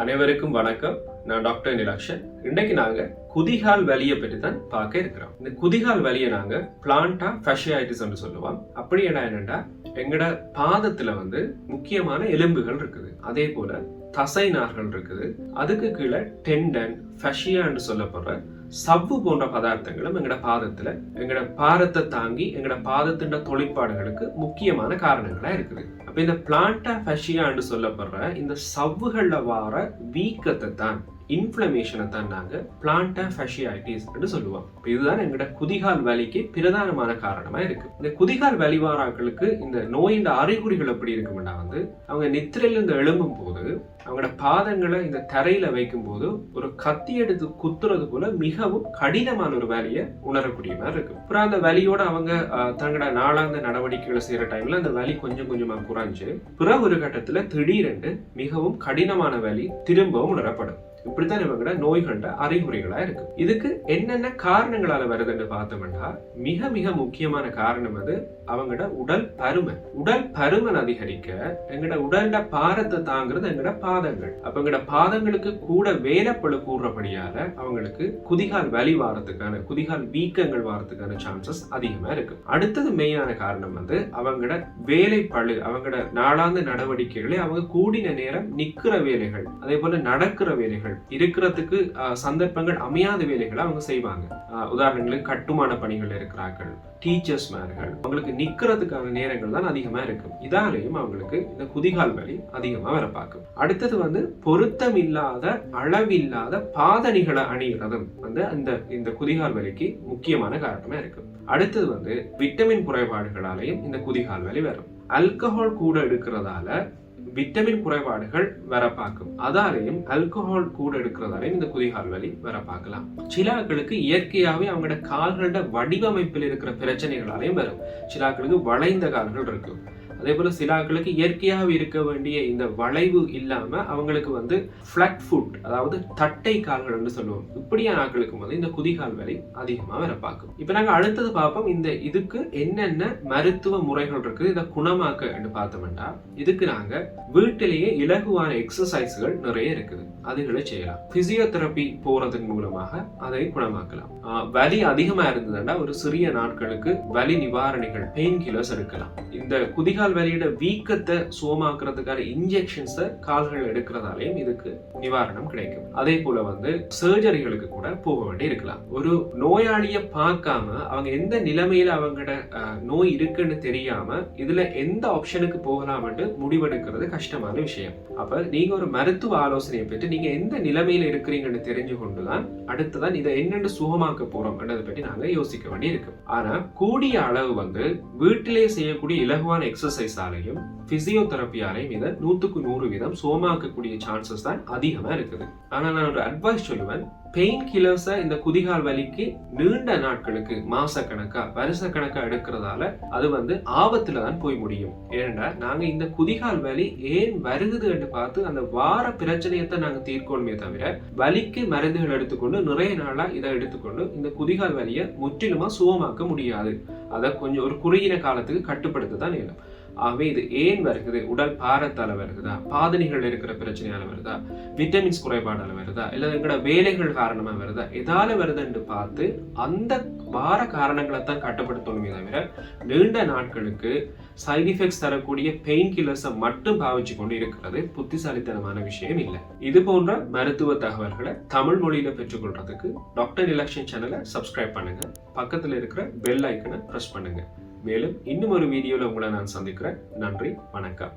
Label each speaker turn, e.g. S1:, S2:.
S1: அனைவருக்கும் வணக்கம். நான் டாக்டர் நிலக்ஷன் இன்னைக்கு நாங்க குதிகால் வலியை பற்றி தான் பார்க்க இருக்கிறோம். இந்த குதிகால் வலியை நாங்க பிளான்டா ஃபஷியாயிட்டிஸ் சொல்லுவோம். அப்படி என்ன என்னன்னா எங்கட பாதத்துல வந்து முக்கியமான எலும்புகள் இருக்குது. அதே போல தசை நார்கள் இருக்குது. அதுக்கு கீழே டெண்டன் ஃபஷியான்னு சொல்லப்படுற சவ்வு போன்ற பதார்த்தங்களும் எங்களோட பாதத்துல எங்களோட பாரத்தை தாங்கி எங்களோட பாதத்தின் தொழிற்பாடுகளுக்கு முக்கியமான காரணங்களா இருக்குது. அப்போ இந்த பிளான்டா ஃபஷியான்னு சொல்லப்படுற இந்த சவ்வுகளில் வார வீக்கத்தை தான் இன்ஃப்ளமேஷனை தான் நாங்கள் பிளான்டா ஃபஷியாய்டிஸ் என்று சொல்லுவோம். இதுதான் எங்களோட குதிகால் வலிக்கு பிரதானமான காரணமாக இருக்கு. இந்த குதிகால் வலிவாராக்களுக்கு இந்த நோயின் அறிகுறிகள் எப்படி இருக்கும்னா வந்து அவங்க நித்திரையிலிருந்து எழும்பும் போது அவங்களோட பாதங்களை இந்த தரையில வைக்கும் போது ஒரு கத்தி எடுத்து குத்துறது போல மிகவும் கடினமான ஒரு வேலையை உணரக்கூடிய மாதிரி இருக்கும் அப்புறம் அந்த வலியோட அவங்க தங்களோட நாளாந்த நடவடிக்கைகளை செய்யற டைம்ல அந்த வலி கொஞ்சம் கொஞ்சமா குறைஞ்சு பிற ஒரு கட்டத்துல திடீரென்று மிகவும் கடினமான வலி திரும்பவும் உணரப்படும். இப்படித்தான் இவங்களோட நோய்களோட அறிகுறிகளா இருக்கு. இதுக்கு என்னென்ன காரணங்களால வருதுன்னு பார்த்தோம்னா மிக மிக முக்கியமான காரணம் அது அவங்களோட உடல் பருமன். உடல் பருமன் அதிகரிக்க எங்களோட உடல்ல பாரத்தை தாங்கிறது எங்களோட பாதங்கள். அப்ப எங்களோட பாதங்களுக்கு கூட வேலைப்பழு கூடுறபடியால அவங்களுக்கு குதிகால் வலி வாரத்துக்கான குதிகால் வீக்கங்கள் வாரத்துக்கான சான்சஸ் அதிகமா இருக்கு. அடுத்தது மெயினான காரணம் வந்து அவங்களோட வேலைப்பழு அவங்களோட நாளாந்த நடவடிக்கைகளை அவங்க கூடின நேரம் நிக்கிற வேலைகள் அதே போல நடக்கிற வேலைகள் இருக்கிறதுக்கு சந்தர்ப்பங்கள் அமையாத வேலைகளை அவங்க செய்வாங்க. உதாரணங்களுக்கு கட்டுமான பணிகள் இருக்கிறார்கள் டீச்சர்ஸ் மேர்கள் அவங்களுக்கு நிக்கிறதுக்கான நேரங்கள் தான் அதிகமா இருக்கும். இதாலையும் அவங்களுக்கு இந்த குதிகால் வலி அதிகமா வர பார்க்கும். அடுத்தது வந்து பொருத்தம் இல்லாத அளவில்லாத பாதணிகளை அணிகிறதும் வந்து அந்த இந்த குதிகால் வலிக்கு முக்கியமான காரணமா இருக்கும். அடுத்தது வந்து விட்டமின் குறைபாடுகளாலையும் இந்த குதிகால் வலி வரும். அல்கஹால் கூட எடுக்கிறதால விட்டமின் குறைபாடுகள் வர பார்க்கும். அதாலையும் அல்கோஹால் கூட எடுக்கிறதாலையும் இந்த குதிகால் வலி வர பார்க்கலாம். சிலாக்களுக்கு இயற்கையாகவே இயற்கையாவே அவங்களோட கால்களோட வடிவமைப்பில் இருக்கிற பிரச்சனைகளாலையும் வரும். சிலாக்களுக்கு வளைந்த கால்கள் இருக்கும். அதே போல சிலாக்களுக்கு இயற்கையாக இருக்க வேண்டிய இந்த வளைவு இல்லாம அவங்களுக்கு வந்து ஃபிளட் ஃபுட் அதாவது தட்டை கால்கள்னு சொல்லுவோம். இப்படியான ஆட்களுக்கு வந்து இந்த குதிகால் வலி அதிகமா வர பார்க்கும். இப்ப நாங்க அடுத்தது பார்ப்போம். இந்த இதுக்கு என்னென்ன மருத்துவ முறைகள் இருக்குது இதை குணமாக்க என்று பார்த்தோம்னா இதுக்கு நாங்க வீட்டிலேயே இலகுவான எக்ஸசைஸ்கள் நிறைய இருக்குது. அதுகளை செய்யலாம். பிசியோதெரப்பி போறதன் மூலமாக அதை குணமாக்கலாம். ஆஹ் வலி அதிகமா இருந்ததுன்னா ஒரு சிறிய நாட்களுக்கு வலி நிவாரணிகள் பெயின் கிலோஸ் எடுக்கலாம். இந்த குதிகால் வலியோட வீக்கத்தை சுகமாக்குறதுக்கான இன்ஜெக்ஷன்ஸை கால்கள் எடுக்கிறதாலையும் இதுக்கு நிவாரணம் கிடைக்கும். அதே போல வந்து சர்ஜரிகளுக்கு கூட போக வேண்டி இருக்கலாம். ஒரு நோயாளியை பார்க்காம அவங்க எந்த நிலைமையில அவங்களோட நோய் இருக்குன்னு தெரியாம இதுல எந்த ஆப்ஷனுக்கு போகலாம்னு முடிவெடுக்கிறது கஷ்டமான விஷயம். அப்ப நீங்க ஒரு மருத்துவ ஆலோசனையை பெற்று நீங்க எந்த நிலைமையில இருக்கிறீங்கன்னு தெரிஞ்சு கொண்டுதான் அடுத்ததான் இதை என்னென்னு சுகமாக்க போறோம் என்றதை பற்றி நாங்க யோசிக்க வேண்டி இருக்கு ஆனா கூடிய அளவு வந்து வீட்டிலே செய்யக்கூடிய இலகுவான எக்ஸசைஸாலையும் பிசியோதெரப்பியாலையும் இதை நூற்றுக்கு நூறு வீதம் சோமாக்கக்கூடிய சான்சஸ் தான் அதிகமா இருக்குது. ஆனால் நான் ஒரு அட்வைஸ் சொல்லுவேன். பெயின் கில்லர்ஸை இந்த குதிகால் வலிக்கு நீண்ட நாட்களுக்கு மாச கணக்கா வருஷ கணக்கா எடுக்கிறதால அது வந்து ஆபத்துல தான் போய் முடியும். ஏன்னா நாங்க இந்த குதிகால் வலி ஏன் வருகுது என்று பார்த்து அந்த வார பிரச்சனையத்தை நாங்க தீர்க்கணுமே தவிர வலிக்கு மருந்துகள் எடுத்துக்கொண்டு நிறைய நாளா இதை எடுத்துக்கொண்டு இந்த குதிகால் வலியை முற்றிலுமா சுகமாக்க முடியாது. அதை கொஞ்சம் ஒரு குறுகின காலத்துக்கு கட்டுப்படுத்த தான் இயலும். ஆகவே இது ஏன் வருகுது உடல் பாரத்தால் வருகுதா பாதணிகள் இருக்கிற பிரச்சனையால் வருதா? விட்டமின்ஸ் குறைபாடால வருதா? இல்லை எங்களோட வேலைகள் காரணமாக வருதா? எதால வருதுன்னு பார்த்து அந்த வார காரணங்களை தான் கட்டுப்படுத்தணுமே தவிர நீண்ட நாட்களுக்கு சைட் எஃபெக்ட்ஸ் தரக்கூடிய பெயின் கில்லர்ஸை மட்டும் பாவிச்சு கொண்டு இருக்கிறது புத்திசாலித்தனமான விஷயம் இல்லை. இது போன்ற மருத்துவ தகவல்களை தமிழ் மொழியில பெற்றுக்கொள்றதுக்கு டாக்டர் எலெக்ஷன் சேனலை சப்ஸ்கிரைப் பண்ணுங்க. பக்கத்தில் இருக்கிற பெல் ஐக்கனை ப்ரெஸ் பண்ணுங்க. மேலும் இன்னும் ஒரு வீடியோல உங்களை நான் சந்திக்கிறேன். நன்றி வணக்கம்.